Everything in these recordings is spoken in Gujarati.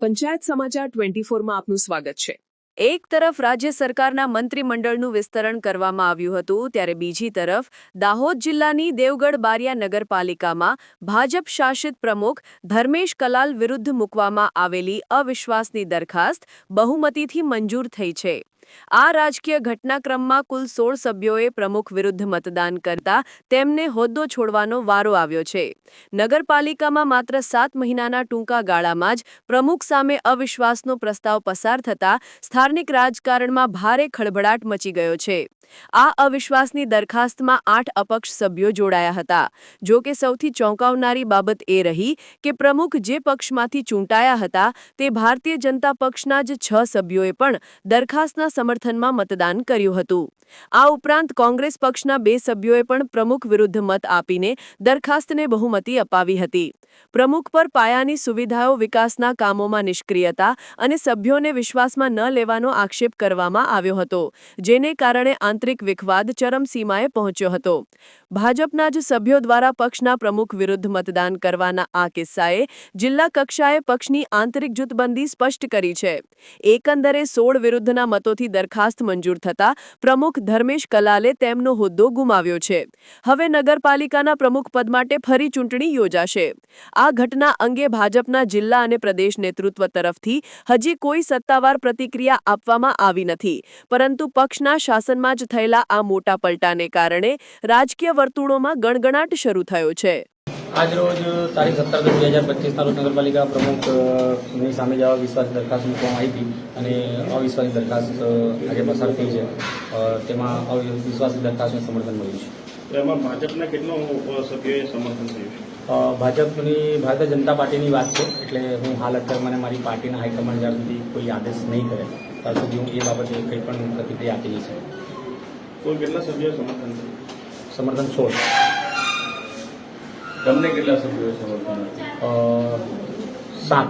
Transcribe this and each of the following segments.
પંચાયત સમાચાર ટ્વેન્ટી ફોરમાં આપનું સ્વાગત છે. એક તરફ રાજ્ય સરકારના મંત્રીમંડળનું વિસ્તરણ કરવામાં આવ્યું હતું, ત્યારે બીજી તરફ દાહોદ જિલ્લાની દેવગઢ બારિયા નગરપાલિકામાં ભાજપ શાસિત પ્રમુખ ધર્મેશ કલાલ વિરુદ્ધ મૂકવામાં આવેલી અવિશ્વાસની દરખાસ્ત બહુમતીથી મંજૂર થઈ છે. આ રાજકીય ઘટનાક્રમમાં કુલ સોળ સભ્યોએ પ્રમુખ વિરુદ્ધ મતદાન કરતા તેમને હોદ્દો છોડવાનો વારો આવ્યો છે. નગરપાલિકામાં માત્ર સાત મહિનાના ટૂંકા ગાળામાં જ પ્રમુખ સામે અવિશ્વાસનો પ્રસ્તાવ પસાર થતા સ્થાનિક રાજકારણમાં ભારે ખળભળાટ મચી ગયો છે. આ અવિશ્વાસની દરખાસ્તમાં આઠ અપક્ષ સભ્યો જોડાયા હતા. જો કે સૌથી ચોંકાવનારી બાબત એ રહી કે પ્રમુખ જે પક્ષમાંથી ચૂંટાયા હતા તે ભારતીય જનતા પક્ષના જ છ સભ્યોએ પણ દરખાસ્તના સમર્થનમાં મતદાન કર્યું હતું. આ ઉપરાંત કોંગ્રેસ પક્ષના બે સભ્યોએ પણ પ્રમુખ વિરુદ્ધ મત આપીને દરખાસ્તને બહુમતી અપાવી હતી. પ્રમુખ પર પાયાની સુવિધાઓ વિકાસના કામોમાં નિષ્ક્રિયતા અને સભ્યોને વિશ્વાસમાં ન લેવાનો આક્ષેપ કરવામાં આવ્યો હતો, જેને કારણે આંતરિક વિખવાદ ચરમસીમાએ પહોંચ્યો હતો. ભાજપના જ સભ્યો દ્વારા પક્ષના પ્રમુખ વિરુદ્ધ મતદાન કરવાના આ કિસ્સાએ જિલ્લા કક્ષાએ પક્ષની આંતરિક જૂથબંધી સ્પષ્ટ કરી છે. એકંદરે સોળ વિરુદ્ધના મતોથી દરખાસ્ત મંજૂર થતા પ્રમુખ ધર્મેશ કલાલે તેમનો હોદ્દો ગુમાવ્યો છે. હવે નગરપાલિકાના પ્રમુખ પદ માટે ફરી ચૂંટણી યોજાશે. આ ઘટના અંગે ભાજપના જિલ્લા અને પ્રદેશ નેતૃત્વ તરફથી હજી કોઈ સત્તાવાર પ્રતિક્રિયા આપવામાં આવી નથી. પરંતુ પક્ષના શાસનમાં જ થયેલા આ મોટા પલટાને કારણે રાજકીય વર્તુળોમાં ગણગણાટ શરૂ થયો છે. આજરોજ તારીખ સત્તર દસ બે હજાર પચીસના રોજ નગરપાલિકા પ્રમુખની સામે જવા વિશ્વાસ દરખાસ્ત મૂકવામાં આવી હતી અને અવિશ્વાસ દરખાસ્ત આજે પસાર થઈ છે. તેમાં અવિશ્વાસની દરખાસ્તને સમર્થન મળ્યું છે. તો એમાં ભાજપના કેટલો સભ્યોએ સમર્થન થયું છે? ભાજપની ભારતીય જનતા પાર્ટીની વાત છે એટલે હું હાલ અત્યારે મને મારી પાર્ટીના હાઈકમાન્ડ જ્યાં સુધી કોઈ આદેશ નહીં કરે ત્યાં સુધી હું એ બાબતે કંઈ પણ પ્રતિક્રિયા આપી નહીં શકું. કોઈ કેટલા સભ્યોએ સમર્થન થયું સમર્થન સોળ. તમને કેટલા સભ્યોએ સમર્થન સાત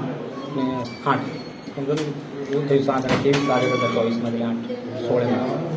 ને આઠ. સમજો ને? એવું થયું સાત અને ત્રેવીસ કાર્યકર્તા ચોવીસમાં એટલે આઠ સોળ એમાં